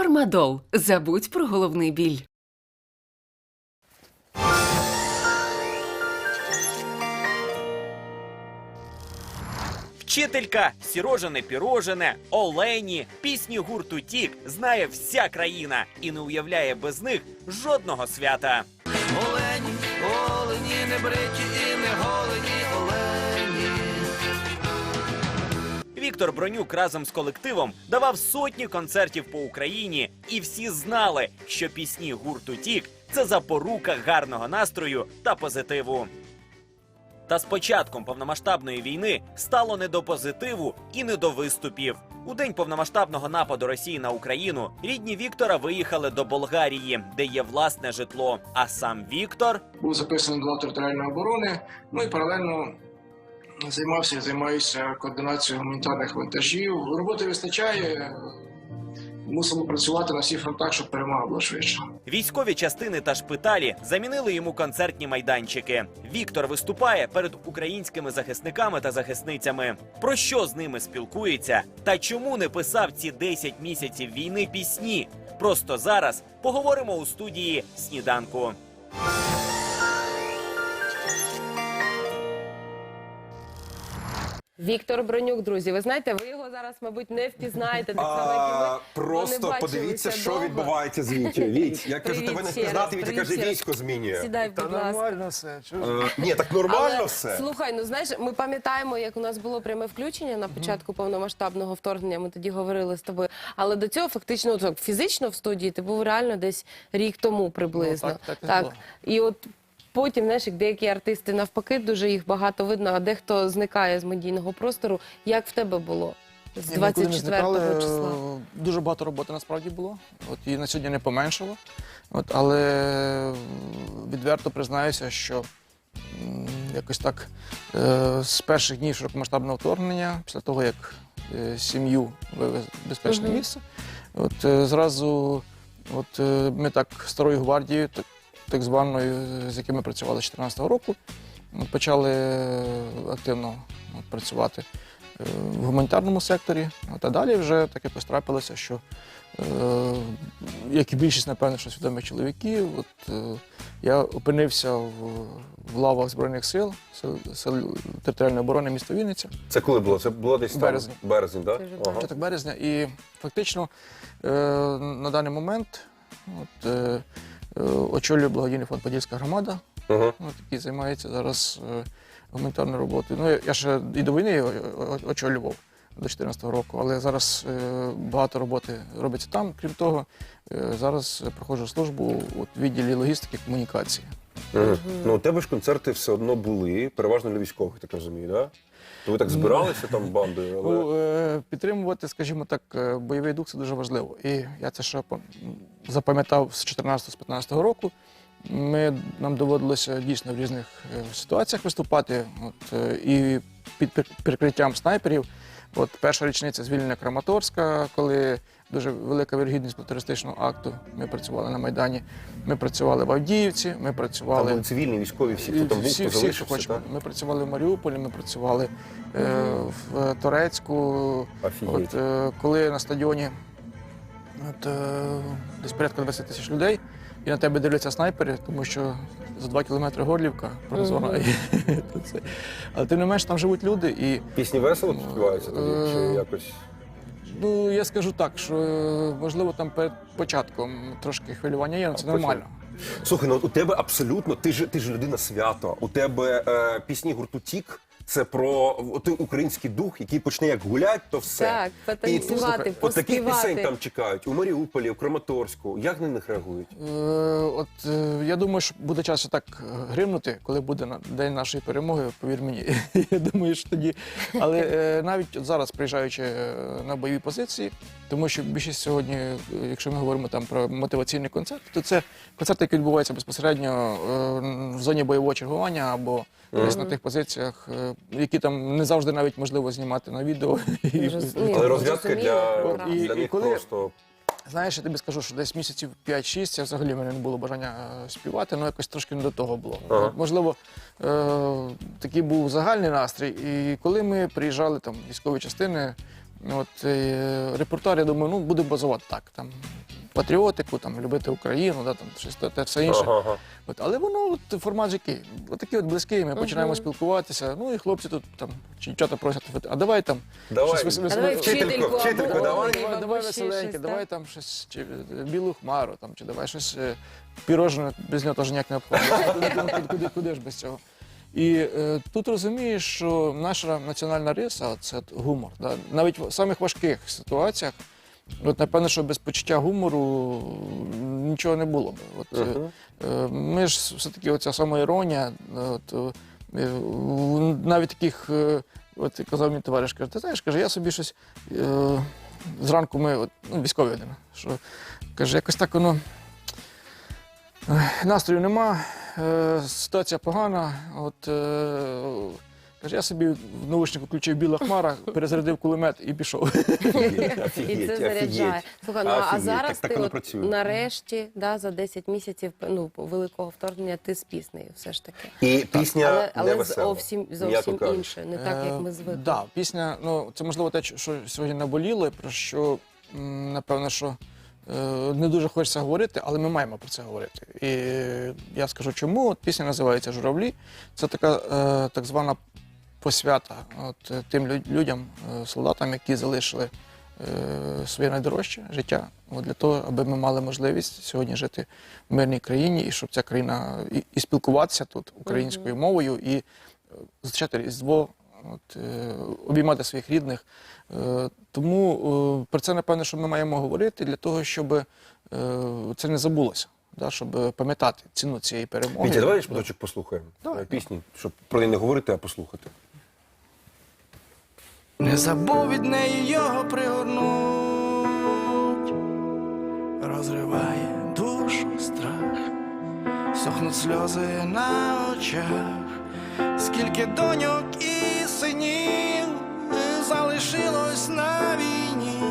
Фармадол. Забудь про головний біль. Вчителька, сірожене пірожене, олені, пісні гурту Тік знає вся країна і не уявляє без них жодного свята. Олені, олені, не бриті і не голені, Віктор Бронюк разом з колективом давав сотні концертів по Україні, і всі знали, що пісні гурту Тік це запорука гарного настрою та позитиву. Та з початком повномасштабної війни стало не до позитиву і не до виступів. У день повномасштабного нападу Росії на Україну рідні Віктора виїхали до Болгарії, де є власне житло. А сам Віктор був записаний до територіальної оборони. Ну і паралельно займався займаюся координацією гуманітарних вантажів. Роботи вистачає. Мусимо працювати на всіх фронтах, щоб перемога була швидше. Військові частини та шпиталі замінили йому концертні майданчики. Віктор виступає перед українськими захисниками та захисницями. Про що з ними спілкується та чому не писав ці 10 місяців війни пісні? Просто зараз поговоримо у студії сніданку. Віктор Бронюк, друзі, ви знаєте, ви його зараз, мабуть, не впізнаєте так само, як і А, просто не подивіться, бачилися що довго. відбувається з Вітю. Віть, я кажу, Привіт тебе не ще раз, впізнати, Вітя привіт каже, ще раз. військо змінює. Сідай, будь ласка. все. Е, Ні, так нормально Але, все. Слухай, ну знаєш, ми пам'ятаємо, як у нас було пряме включення на початку повномасштабного вторгнення. Ми тоді говорили з тобою. Але до цього фактично так, фізично в студії ти був реально десь рік тому приблизно. Ну, так, так і було. І от потім, знаєш, як деякі артисти навпаки, дуже їх багато видно, а дехто зникає з медійного простору. Як в тебе було з Ні, ми нікуди не 24 зникали. числа? Е, Дуже багато роботи насправді було. От і на сьогодні не поменшало. От, але е, відверто признаюся, що м, якось так е, з перших днів широкомасштабного вторгнення, після того як е, сім'ю вивез в безпечне Мгм. місце, от е, зразу от, е, ми так старою гвардією, так, так званою, з якими ми працювали з 2014 року, почали е, активно працювати е, в гуманітарному секторі. От, а далі вже таке пострапилося, що е, як і більшість, напевно, що свідомих чоловіків, от, е, я опинився в, в лавах Збройних сил, сил, сил територіальної оборони міста Вінниця. Це коли було? Це було десь там? Березень. Березень, так? Ага. початок березня. І фактично е, на даний момент от, е, е, очолює благодійний фонд Подільська громада, Ага. от, який займається зараз е, гуманітарною роботою. Ну, я- я ще і до війни його о- очолював до 2014 року, але зараз е, багато роботи робиться там. Крім того, е, зараз проходжу службу у відділі логістики і комунікації. Ага. Ну, у тебе ж концерти все одно були, переважно для військових, так розумію, так? Да? То ви так збиралися там бандою, але. Ну, е, підтримувати, скажімо так, е, бойовий дух це дуже важливо. І я це ще пам- запам'ятав з 14-15 року. Ми, нам доводилося дійсно в різних е, ситуаціях виступати. От, е, і під прикриттям снайперів. От перша річниця звільнення Краматорська, коли дуже велика вірогідність була терористичного акту. Ми працювали на Майдані. Ми працювали в Авдіївці, ми Там працювали були цивільні, військові, всі, хто там був, всі, хто всі, що хочемо. так? Ми працювали в Маріуполі, ми працювали е, в Торецьку. От, е, коли на стадіоні от, е, десь порядка 20 тисяч людей, і на тебе дивляться снайпери, тому що за 2 кілометри Горлівка то це. Але тим не менш там живуть люди, і Пісні весело співаються тоді, чи Е, якось. ну, я скажу так, що е, можливо там перед початком трошки хвилювання є, але це А нормально. Слухай, ну у тебе абсолютно, ти ж ти ж людина свято. У тебе е, пісні гурту Тік. Це про той український дух, який почне як гулять, то все. Так, потанцювати, От таких пісень там чекають у Маріуполі, у Краматорську. Як на них реагують? Е, От е, я думаю, що буде час так е, гримнути, коли буде на день нашої перемоги. Повір мені, я думаю, що тоді. Але е, навіть от зараз, приїжджаючи е, на бойові позиції, тому що більшість сьогодні, е, якщо ми говоримо там про мотиваційний концерт, то це концерти, які відбуваються безпосередньо е, в зоні бойового чергування або десь на тих позиціях, е, які там не завжди навіть можливо знімати на відео. І- Але ну, розв'язка для, І- них коли- просто Знаєш, я тобі скажу, що десь місяців 5-6 я взагалі в мене не було бажання е, співати, але якось трошки не до того було. Ага. От, Можливо, е, такий був загальний настрій. І коли ми приїжджали там в військові частини, от е, репортер, я думаю, ну буде базувати так. Там патріотику, там, любити Україну, да, там, щось те, те все інше. Ага, ага. От, але воно от, формат який. От такий от близький, ми починаємо спілкуватися. Ну і хлопці тут там чи дівчата просять, а давай там Давай. щось А давай Вчительку, вчительку, вчительку, або давай. Давай, або давай ще веселеньке, щось, давай так? там щось чи е, білу хмару, там, чи давай щось е, пірожне, без нього теж ніяк не обходиться. Куди, куди, куди, куди ж без цього? І е, тут розумієш, що наша національна риса це гумор. Да? Навіть в самих важких ситуаціях, от напевно, що без почуття гумору нічого не було б. От, е. Е, Ми ж все-таки оця самоіронія, от, е, в навіть таких, е, от казав мій товариш, каже, ти знаєш, каже, я собі щось е, зранку ми, от, ну, військові один, що каже, якось так воно е, настрою нема, е, ситуація погана. От, е, каже, я собі в наушнику включив біла хмара, перезарядив кулемет і пішов. І це заряджає. Слухай, ну а зараз ти от, нарешті, да, за 10 місяців ну, великого вторгнення ти з піснею все ж таки. І пісня але зовсім, зовсім інше, не так, як ми звикли. Так, пісня, ну це можливо те, що сьогодні наболіло, про що напевно, що е, не дуже хочеться говорити, але ми маємо про це говорити. І я скажу чому. От пісня називається Журавлі. Це така е, так звана посвята от, е, тим лю- людям, е, солдатам, які залишили е, своє найдорожче життя, от, для того, аби ми мали можливість сьогодні жити в мирній країні, і щоб ця країна і, і спілкуватися тут українською мовою, і е, зустрічати Різдво, от, е, обіймати своїх рідних. Е, тому е, про це, напевно, що ми маємо говорити для того, щоб е, це не забулося, да, щоб пам'ятати ціну цієї перемоги. Вітя, давай Да. шматочок послухаємо. Давай. Пісні, щоб про неї не говорити, а послухати. Не забув від неї його пригорнуть, розриває душу страх, сохнуть сльози на очах, скільки доньок і синів залишилось на війні,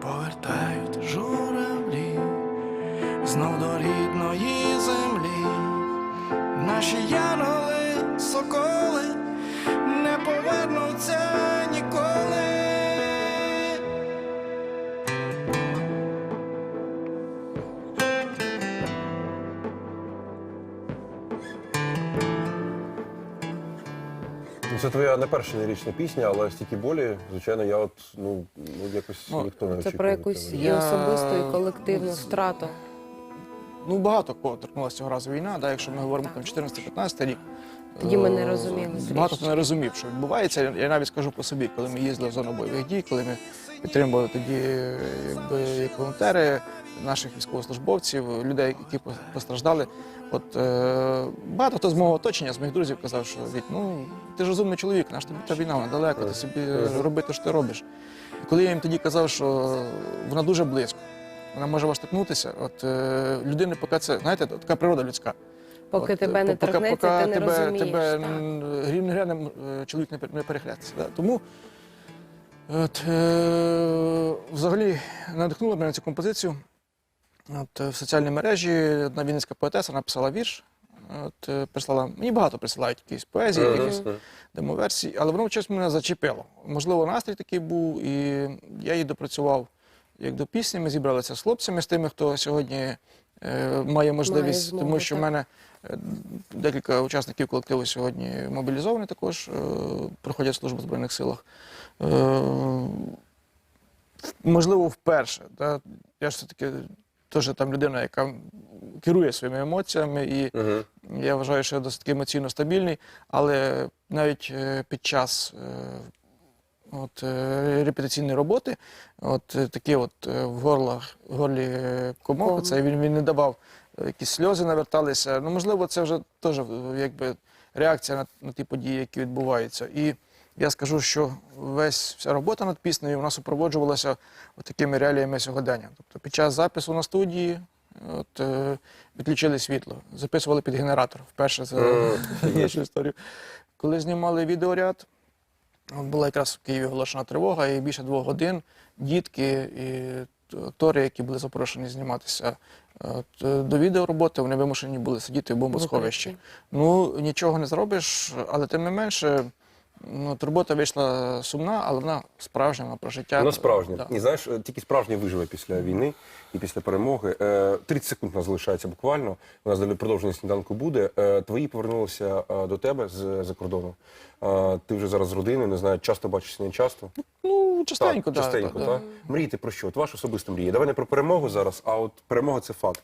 повертають журавлі знов до рідної землі, наші янголи, соколи Це твоя не перша нерічна пісня, але стільки болі, звичайно, я от ну, ну якось Ну, ніхто не Це очікував. про від якусь тебе. і Я- особисту, і колективну втрату. Ну, багато кого торкнулася цього разу війна, да, якщо ми говоримо там 14-15 рік. Тоді ми не е, розуміли Багато хто не розумів, що відбувається. Я навіть скажу по собі, коли ми їздили в зону бойових дій, коли ми підтримували тоді е, якби, як волонтери наших військовослужбовців, людей, які постраждали. От е, багато хто з мого оточення, з моїх друзів казав, що Віть, ну ти ж розумний чоловік, наш тобі та війна, вона далеко, ти собі роби те, що ти робиш. І коли я їм тоді казав, що вона дуже близько, вона може вас торкнутися, от е, людини, поки це, знаєте, така природа людська. Поки От, тебе не поки- торкнеться, поки ти не тебе, розумієш. Тебе так. грім не гряне, м, е, чоловік не, пер- не перехреститься. Да? Тому от, е, взагалі надихнула мене цю композицію. От, е, в соціальній мережі одна вінницька поетеса написала вірш. От, е, прислала, мені багато присилають якісь поезії, Мгм. якісь демоверсії, але воно щось мене зачепило. Можливо, настрій такий був, і я її допрацював як до пісні. Ми зібралися з хлопцями, з тими, хто сьогодні е, має можливість, змогу, тому що в мене декілька учасників колективу сьогодні мобілізовані також, е, проходять службу в Збройних силах. Е, можливо, вперше. Да? Я ж все-таки теж там людина, яка керує своїми емоціями, і Мгм. я вважаю, що я досить емоційно стабільний, але навіть е, під час е, от, е, репетиційної роботи, от е, такі от е, в горлах, в горлі е, комок, Ком. це він, він не давав, е, якісь сльози наверталися. Ну, можливо, це вже теж е, якби реакція на, на ті події, які відбуваються. І я скажу, що весь вся робота над піснею у нас супроводжувалася такими реаліями сьогодення. Тобто під час запису на студії от, е, відключили світло, записували під генератор вперше за нашу історію. Коли знімали відеоряд, була якраз в Києві оголошена тривога, і більше двох годин дітки і актори, які були запрошені зніматися е, до відеороботи, вони вимушені були сидіти в бомбосховищі. Ну, нічого не зробиш, але тим не менше, Ну, от робота вийшла сумна, але вона справжня, вона про життя. Вона справжня. Да. І знаєш, е, тільки справжнє виживе після війни і після перемоги. Е, 30 секунд у нас залишається буквально. У нас далі продовження сніданку буде. Е, Твої повернулися е, до тебе з за кордону. Е, Ти вже зараз з родиною, не знаю, часто бачишся, не часто. Ну, частенько, так, да, частенько, да, так. Мрієте про що? От ваша особиста мрія. Давай не про перемогу зараз, а от перемога це факт.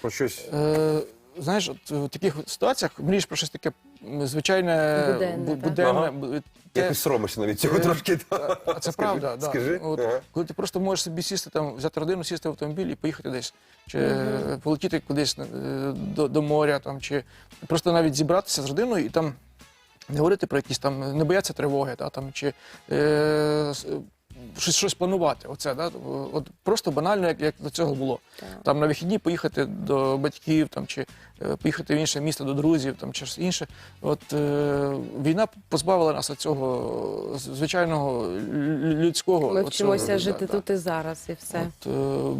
Про щось. Е, знаєш, от в таких от ситуаціях мрієш про щось таке м, звичайне, Буденне, бу- так. буденне. Ага. бу- те- Якось соромишся навіть цього Е, трошки. та. А це правда, да. Скажи. От, Ага. Коли ти просто можеш собі сісти там, взяти родину, сісти в автомобіль і поїхати десь, чи е, полетіти кудись е, до, до моря, там, чи просто навіть зібратися з родиною і там не говорити про якісь там, не бояться тривоги, та, там, чи е, с- щось, щось планувати. Оце, да? От просто банально, як, як до цього було. Там на вихідні поїхати до батьків, там, чи е, поїхати в інше місто до друзів, там, чи щось інше. От е, війна позбавила нас від цього звичайного лю- людського. Ми вчимося цього, жити да. тут і зараз, і все. От, е,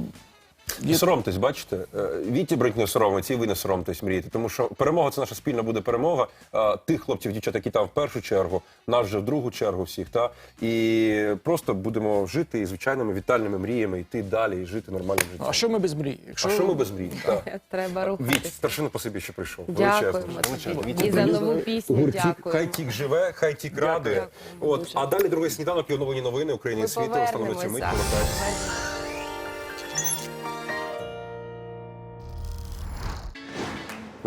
Не соромтесь, бачите? Е, Віті брать не соромиться, і ви не соромтесь мріяти. Тому що перемога це наша спільна буде перемога. Тих хлопців, дівчат, які там в першу чергу, нас вже в другу чергу всіх. Та? І просто будемо жити і звичайними вітальними мріями, йти далі і жити нормальним життям. а що ми без мрії? Якщо А що ми без мрій? Так. Треба Віть, рухатись. страшенно по собі, що прийшов. Дякуємо Величезно, величезно. І за нову пісню дякуємо. Хай тік живе, хай тік радує. От, дуже. а далі другий сніданок і оновлені новини України і світу. Цю мить.